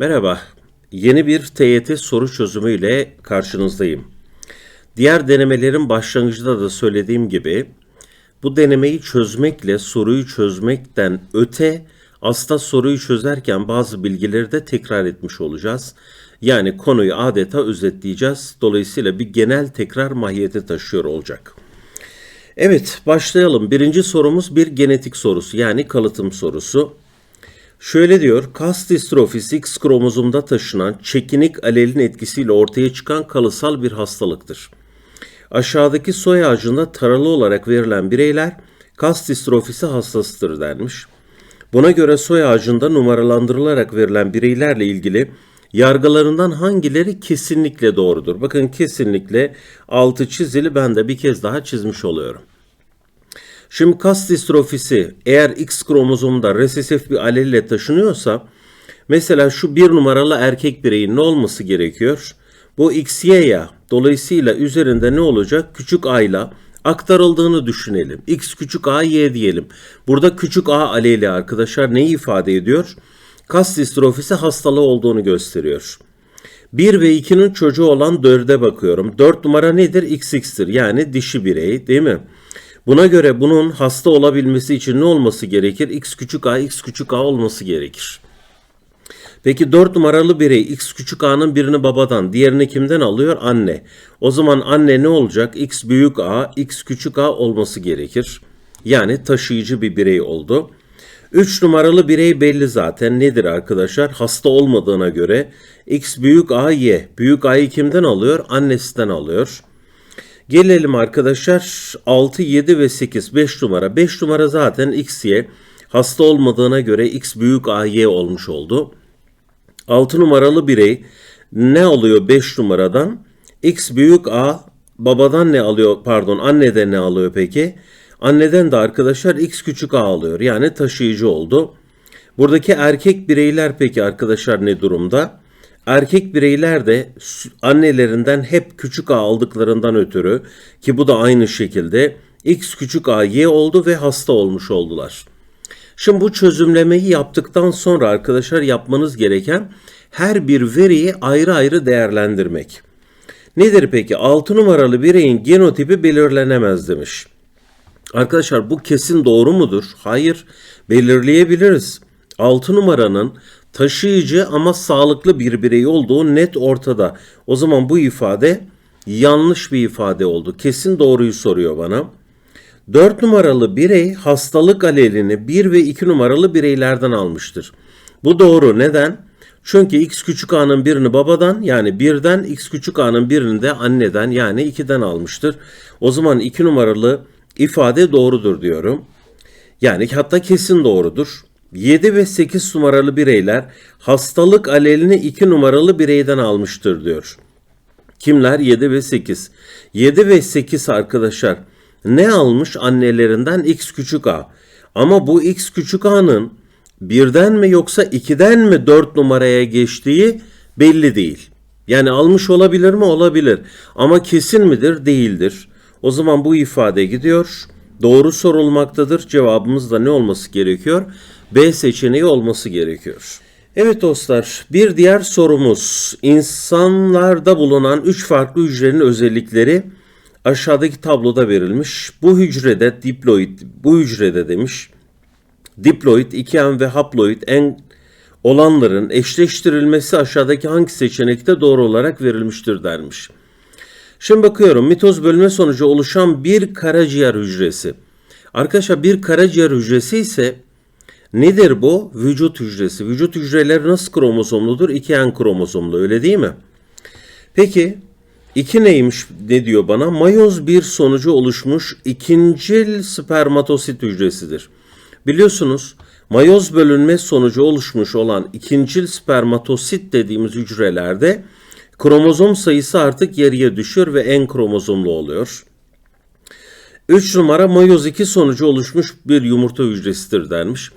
Merhaba, yeni bir TYT soru çözümüyle karşınızdayım. Diğer denemelerin başlangıcında da söylediğim gibi bu denemeyi çözmekle soruyu çözmekten öte aslında soruyu çözerken bazı bilgileri de tekrar etmiş olacağız. Yani konuyu adeta özetleyeceğiz. Dolayısıyla bir genel tekrar mahiyeti taşıyor olacak. Evet başlayalım. Birinci sorumuz bir genetik sorusu yani kalıtım sorusu. Şöyle diyor, kas distrofisi X kromozomda taşınan çekinik alelin etkisiyle ortaya çıkan kalısal bir hastalıktır. Aşağıdaki soy ağacında taralı olarak verilen bireyler kas distrofisi hastasıdır denmiş. Buna göre soy ağacında numaralandırılarak verilen bireylerle ilgili yargılarından hangileri kesinlikle doğrudur? Bakın kesinlikle altı çizili ben de bir kez daha çizmiş oluyorum. Şimdi kas distrofisi eğer X kromozomunda resesif bir alelle taşınıyorsa mesela şu bir numaralı erkek bireyin ne olması gerekiyor? Bu XY ya dolayısıyla üzerinde ne olacak? Küçük A ile aktarıldığını düşünelim. X küçük A Y diyelim. Burada küçük A aleli arkadaşlar neyi ifade ediyor? Kas distrofisi hastalığı olduğunu gösteriyor. 1 ve 2'nin çocuğu olan 4'e bakıyorum. 4 numara nedir? XX'tir. Yani dişi birey değil mi? Buna göre bunun hasta olabilmesi için ne olması gerekir? X küçük a, x küçük a olması gerekir. Peki 4 numaralı birey x küçük a'nın birini babadan, diğerini kimden alıyor? Anne. O zaman anne ne olacak? x büyük a, x küçük a olması gerekir. Yani taşıyıcı bir birey oldu. 3 numaralı birey belli zaten. Nedir arkadaşlar? Hasta olmadığına göre x büyük a y. Büyük a'yı kimden alıyor? Annesinden alıyor. Gelelim arkadaşlar 6, 7 ve 8 5 numara. 5 numara zaten XY hasta olmadığına göre X büyük AY olmuş oldu. 6 numaralı birey ne alıyor 5 numaradan? X büyük A babadan ne alıyor pardon anneden ne alıyor peki? Anneden de arkadaşlar X küçük A alıyor yani taşıyıcı oldu. Buradaki erkek bireyler peki arkadaşlar ne durumda? Erkek bireyler de annelerinden hep küçük a aldıklarından ötürü ki bu da aynı şekilde x küçük a y oldu ve hasta olmuş oldular. Şimdi bu çözümlemeyi yaptıktan sonra arkadaşlar yapmanız gereken her bir veriyi ayrı ayrı değerlendirmek. Nedir peki? 6 numaralı bireyin genotipi belirlenemez demiş. Arkadaşlar bu kesin doğru mudur? Hayır, belirleyebiliriz. 6 numaranın taşıyıcı ama sağlıklı bir birey olduğu net ortada. O zaman bu ifade yanlış bir ifade oldu. Kesin doğruyu soruyor bana. 4 numaralı birey hastalık alelini 1 ve 2 numaralı bireylerden almıştır. Bu doğru. Neden? Çünkü x küçük a'nın birini babadan yani birden x küçük a'nın birini de anneden yani 2'den almıştır. O zaman 2 numaralı ifade doğrudur diyorum. Yani hatta kesin doğrudur. 7 ve 8 numaralı bireyler hastalık alelini 2 numaralı bireyden almıştır diyor. Kimler? 7 ve 8. 7 ve 8 arkadaşlar ne almış annelerinden x küçük a. Ama bu x küçük a'nın birden mi yoksa 2'den mi 4 numaraya geçtiği belli değil. Yani almış olabilir mi? Olabilir. Ama kesin midir? Değildir. O zaman bu ifade gidiyor. Doğru sorulmaktadır. Cevabımız da ne olması gerekiyor? B seçeneği olması gerekiyor. Evet dostlar, bir diğer sorumuz. İnsanlarda bulunan 3 farklı hücrenin özellikleri aşağıdaki tabloda verilmiş. Bu hücrede diploid, bu hücrede demiş. Diploid, 2N ve haploid en olanların eşleştirilmesi aşağıdaki hangi seçenekte doğru olarak verilmiştir dermiş. Şimdi bakıyorum mitoz bölme sonucu oluşan bir karaciğer hücresi. Arkadaşlar bir karaciğer hücresi ise Nedir bu? Vücut hücresi. Vücut hücreleri nasıl kromozomludur? 2N kromozomlu öyle değil mi? Peki 2 neymiş ne diyor bana? Mayoz bir sonucu oluşmuş ikincil spermatosit hücresidir. Biliyorsunuz mayoz bölünme sonucu oluşmuş olan ikincil spermatosit dediğimiz hücrelerde kromozom sayısı artık yarıya düşüyor ve en kromozomlu oluyor. 3 numara mayoz 2 sonucu oluşmuş bir yumurta hücresidir dermiş.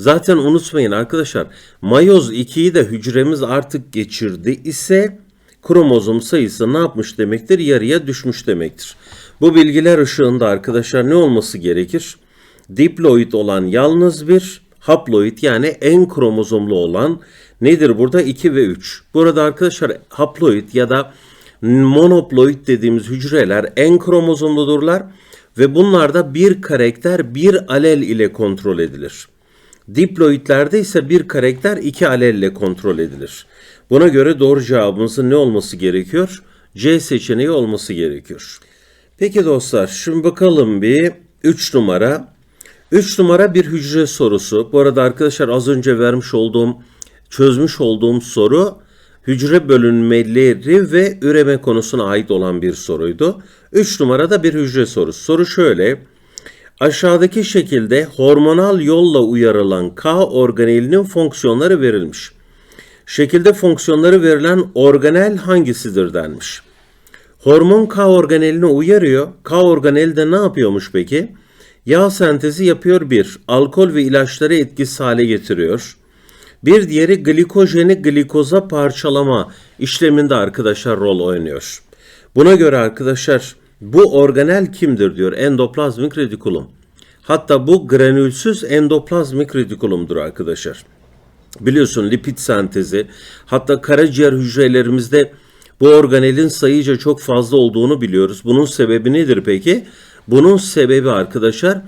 Zaten unutmayın arkadaşlar mayoz 2'yi de hücremiz artık geçirdi ise kromozom sayısı ne yapmış demektir? Yarıya düşmüş demektir. Bu bilgiler ışığında arkadaşlar ne olması gerekir? Diploid olan yalnız bir haploid yani en kromozomlu olan Nedir burada? 2 ve 3. Burada arkadaşlar haploid ya da monoploid dediğimiz hücreler en kromozomludurlar ve bunlarda bir karakter bir alel ile kontrol edilir. Diploidlerde ise bir karakter iki alel ile kontrol edilir. Buna göre doğru cevabımızın ne olması gerekiyor? C seçeneği olması gerekiyor. Peki dostlar şimdi bakalım bir 3 numara. 3 numara bir hücre sorusu. Bu arada arkadaşlar az önce vermiş olduğum, çözmüş olduğum soru hücre bölünmeleri ve üreme konusuna ait olan bir soruydu. 3 numarada bir hücre sorusu. Soru şöyle. Aşağıdaki şekilde hormonal yolla uyarılan K organelinin fonksiyonları verilmiş. Şekilde fonksiyonları verilen organel hangisidir denmiş. Hormon K organeline uyarıyor. K organeli de ne yapıyormuş peki? Yağ sentezi yapıyor bir. Alkol ve ilaçları etkisiz hale getiriyor. Bir diğeri glikojeni glikoza parçalama işleminde arkadaşlar rol oynuyor. Buna göre arkadaşlar bu organel kimdir diyor endoplazmik retikulum. Hatta bu granülsüz endoplazmik retikulumdur arkadaşlar. Biliyorsun lipid sentezi hatta karaciğer hücrelerimizde bu organelin sayıca çok fazla olduğunu biliyoruz. Bunun sebebi nedir peki? Bunun sebebi arkadaşlar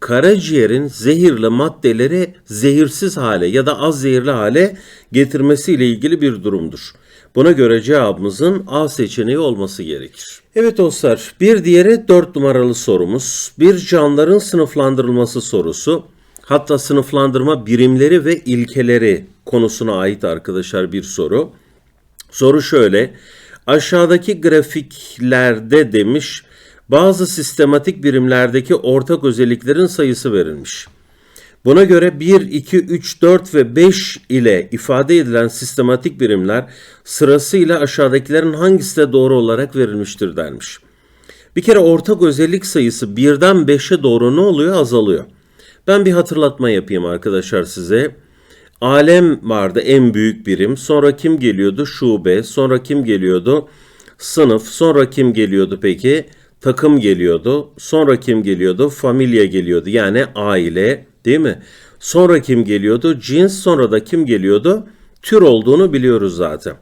karaciğerin zehirli maddeleri zehirsiz hale ya da az zehirli hale getirmesiyle ilgili bir durumdur. Buna göre cevabımızın A seçeneği olması gerekir. Evet dostlar bir diğeri 4 numaralı sorumuz. Bir canlıların sınıflandırılması sorusu. Hatta sınıflandırma birimleri ve ilkeleri konusuna ait arkadaşlar bir soru. Soru şöyle. Aşağıdaki grafiklerde demiş bazı sistematik birimlerdeki ortak özelliklerin sayısı verilmiş. Buna göre 1, 2, 3, 4 ve 5 ile ifade edilen sistematik birimler sırasıyla aşağıdakilerin hangisi de doğru olarak verilmiştir denmiş. Bir kere ortak özellik sayısı 1'den 5'e doğru ne oluyor? Azalıyor. Ben bir hatırlatma yapayım arkadaşlar size. Alem vardı en büyük birim. Sonra kim geliyordu? Şube. Sonra kim geliyordu? Sınıf. Sonra kim geliyordu peki? Takım geliyordu. Sonra kim geliyordu? Familya geliyordu. Yani aile değil mi? Sonra kim geliyordu? Cins. Sonra da kim geliyordu? Tür olduğunu biliyoruz zaten.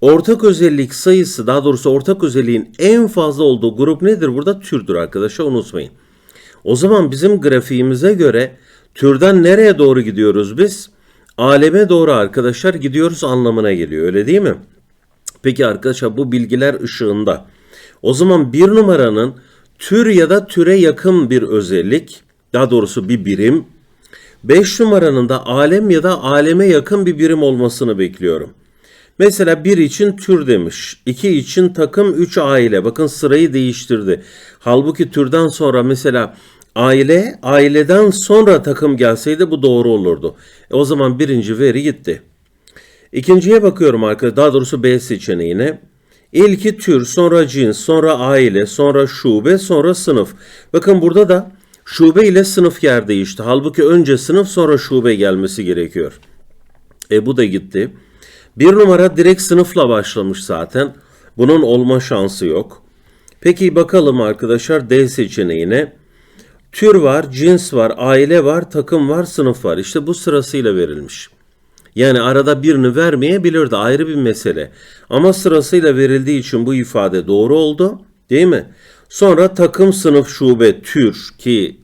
Ortak özellik sayısı daha doğrusu ortak özelliğin en fazla olduğu grup nedir? Burada türdür arkadaşlar unutmayın. O zaman bizim grafiğimize göre türden nereye doğru gidiyoruz biz? Aleme doğru arkadaşlar gidiyoruz anlamına geliyor öyle değil mi? Peki arkadaşlar bu bilgiler ışığında o zaman bir numaranın tür ya da türe yakın bir özellik daha doğrusu bir birim 5 numaranın da alem ya da aleme yakın bir birim olmasını bekliyorum. Mesela bir için tür demiş, iki için takım, üç aile. Bakın sırayı değiştirdi. Halbuki türden sonra mesela aile, aileden sonra takım gelseydi bu doğru olurdu. E o zaman birinci veri gitti. İkinciye bakıyorum arkadaşlar, daha doğrusu B seçeneğine. İlki tür, sonra cins, sonra aile, sonra şube, sonra sınıf. Bakın burada da şube ile sınıf yer değişti. Halbuki önce sınıf sonra şube gelmesi gerekiyor. E bu da gitti. Bir numara direkt sınıfla başlamış zaten. Bunun olma şansı yok. Peki bakalım arkadaşlar D seçeneğine. Tür var, cins var, aile var, takım var, sınıf var. İşte bu sırasıyla verilmiş. Yani arada birini vermeyebilirdi ayrı bir mesele. Ama sırasıyla verildiği için bu ifade doğru oldu. Değil mi? Sonra takım, sınıf, şube, tür ki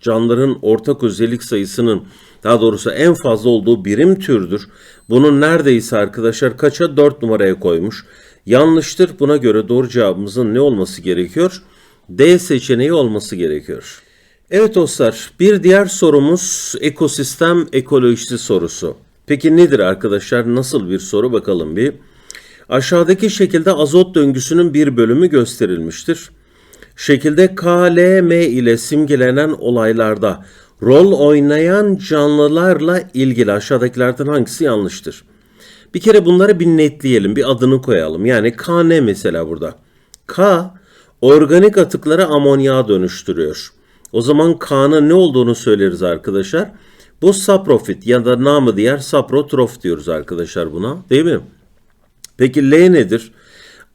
canlıların ortak özellik sayısının daha doğrusu en fazla olduğu birim türdür. Bunun neredeyse arkadaşlar kaça 4 numaraya koymuş. Yanlıştır. Buna göre doğru cevabımızın ne olması gerekiyor? D seçeneği olması gerekiyor. Evet dostlar bir diğer sorumuz ekosistem ekolojisi sorusu. Peki nedir arkadaşlar? Nasıl bir soru bakalım bir. Aşağıdaki şekilde azot döngüsünün bir bölümü gösterilmiştir. Şekilde KLM ile simgelenen olaylarda rol oynayan canlılarla ilgili aşağıdakilerden hangisi yanlıştır? Bir kere bunları bir netleyelim, bir adını koyalım. Yani K ne mesela burada? K organik atıkları amonyağa dönüştürüyor. O zaman K'nın ne olduğunu söyleriz arkadaşlar. Bu saprofit ya da namı diğer saprotrof diyoruz arkadaşlar buna değil mi? Peki L nedir?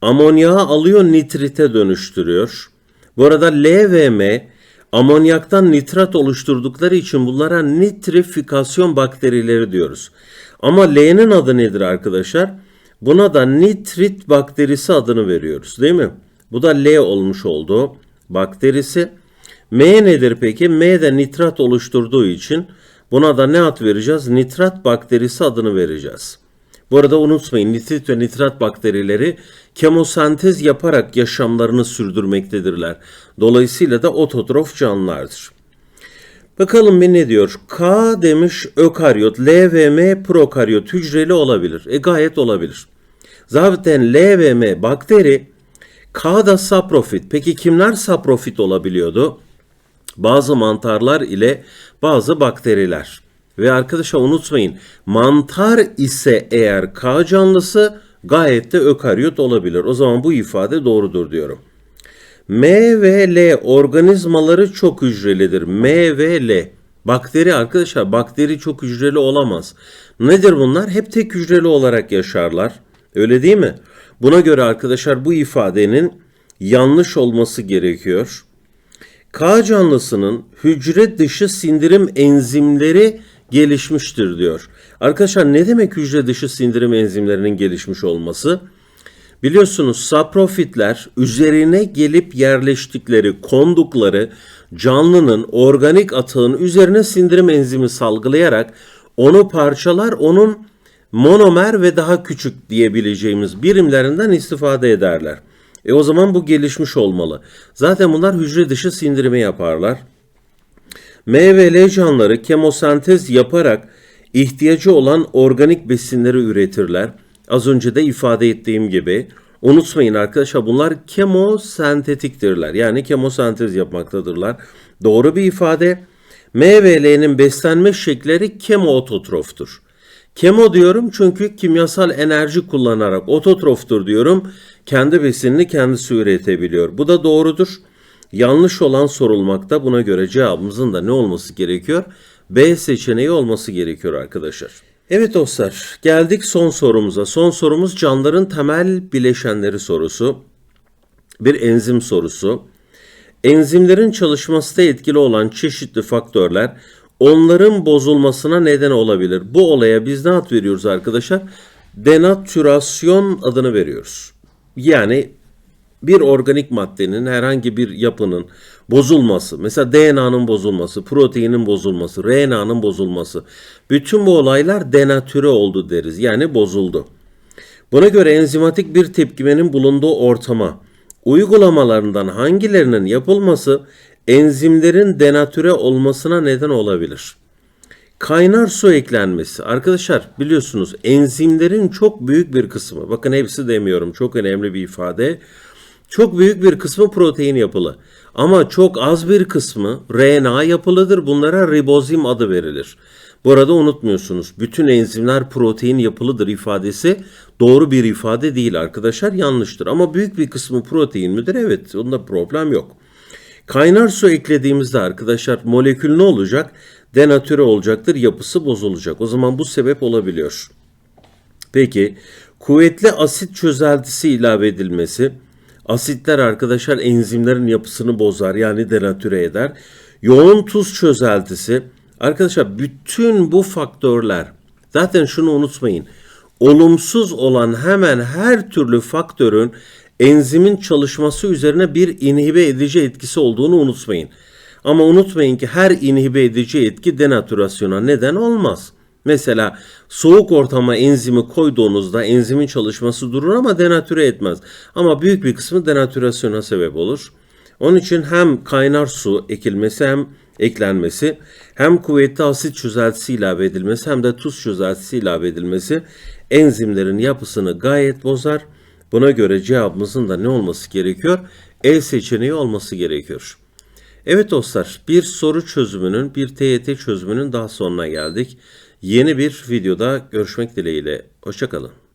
Amonyağı alıyor nitrite dönüştürüyor. Bu arada L ve M amonyaktan nitrat oluşturdukları için bunlara nitrifikasyon bakterileri diyoruz. Ama L'nin adı nedir arkadaşlar? Buna da nitrit bakterisi adını veriyoruz değil mi? Bu da L olmuş oldu bakterisi. M nedir peki? M de nitrat oluşturduğu için buna da ne ad vereceğiz? Nitrat bakterisi adını vereceğiz. Bu arada unutmayın nitrit ve nitrat bakterileri kemosentez yaparak yaşamlarını sürdürmektedirler. Dolayısıyla da ototrof canlılardır. Bakalım bir ne diyor? K demiş ökaryot, L ve M prokaryot hücreli olabilir. E gayet olabilir. Zaten L ve M bakteri, K da saprofit. Peki kimler saprofit olabiliyordu? Bazı mantarlar ile bazı bakteriler. Ve arkadaşlar unutmayın mantar ise eğer K canlısı gayet de ökaryot olabilir. O zaman bu ifade doğrudur diyorum. M ve L organizmaları çok hücrelidir. M ve L. Bakteri arkadaşlar bakteri çok hücreli olamaz. Nedir bunlar? Hep tek hücreli olarak yaşarlar. Öyle değil mi? Buna göre arkadaşlar bu ifadenin yanlış olması gerekiyor. K canlısının hücre dışı sindirim enzimleri gelişmiştir diyor. Arkadaşlar ne demek hücre dışı sindirim enzimlerinin gelişmiş olması? Biliyorsunuz saprofitler üzerine gelip yerleştikleri, kondukları canlının organik atığın üzerine sindirim enzimi salgılayarak onu parçalar, onun monomer ve daha küçük diyebileceğimiz birimlerinden istifade ederler. E o zaman bu gelişmiş olmalı. Zaten bunlar hücre dışı sindirimi yaparlar. M ve canlıları kemosentez yaparak ihtiyacı olan organik besinleri üretirler. Az önce de ifade ettiğim gibi. Unutmayın arkadaşlar bunlar kemosentetiktirler. Yani kemosentez yapmaktadırlar. Doğru bir ifade. M ve L'nin beslenme şekilleri kemoototroftur. Kemo diyorum çünkü kimyasal enerji kullanarak ototroftur diyorum. Kendi besinini kendisi üretebiliyor. Bu da doğrudur. Yanlış olan sorulmakta. Buna göre cevabımızın da ne olması gerekiyor? B seçeneği olması gerekiyor arkadaşlar. Evet dostlar, geldik son sorumuza. Son sorumuz canlıların temel bileşenleri sorusu. Bir enzim sorusu. Enzimlerin çalışmasında etkili olan çeşitli faktörler onların bozulmasına neden olabilir. Bu olaya biz ne ad veriyoruz arkadaşlar? Denatürasyon adını veriyoruz. Yani bir organik maddenin herhangi bir yapının bozulması, mesela DNA'nın bozulması, proteinin bozulması, RNA'nın bozulması, bütün bu olaylar denatüre oldu deriz. Yani bozuldu. Buna göre enzimatik bir tepkimenin bulunduğu ortama uygulamalarından hangilerinin yapılması enzimlerin denatüre olmasına neden olabilir? Kaynar su eklenmesi. Arkadaşlar biliyorsunuz enzimlerin çok büyük bir kısmı, bakın hepsi demiyorum çok önemli bir ifade. Çok büyük bir kısmı protein yapılı. Ama çok az bir kısmı RNA yapılıdır. Bunlara ribozim adı verilir. Bu arada unutmuyorsunuz. Bütün enzimler protein yapılıdır ifadesi doğru bir ifade değil arkadaşlar. Yanlıştır. Ama büyük bir kısmı protein midir? Evet. Onda problem yok. Kaynar su eklediğimizde arkadaşlar molekül ne olacak? Denatüre olacaktır. Yapısı bozulacak. O zaman bu sebep olabiliyor. Peki kuvvetli asit çözeltisi ilave edilmesi Asitler arkadaşlar enzimlerin yapısını bozar yani denatüre eder. Yoğun tuz çözeltisi arkadaşlar bütün bu faktörler zaten şunu unutmayın. Olumsuz olan hemen her türlü faktörün enzimin çalışması üzerine bir inhibe edici etkisi olduğunu unutmayın. Ama unutmayın ki her inhibe edici etki denatürasyona neden olmaz. Mesela soğuk ortama enzimi koyduğunuzda enzimin çalışması durur ama denatüre etmez. Ama büyük bir kısmı denatürasyona sebep olur. Onun için hem kaynar su ekilmesi hem eklenmesi hem kuvvetli asit çözeltisi ilave edilmesi hem de tuz çözeltisi ilave edilmesi enzimlerin yapısını gayet bozar. Buna göre cevabımızın da ne olması gerekiyor? E seçeneği olması gerekiyor. Evet dostlar bir soru çözümünün bir TYT çözümünün daha sonuna geldik. Yeni bir videoda görüşmek dileğiyle. Hoşçakalın.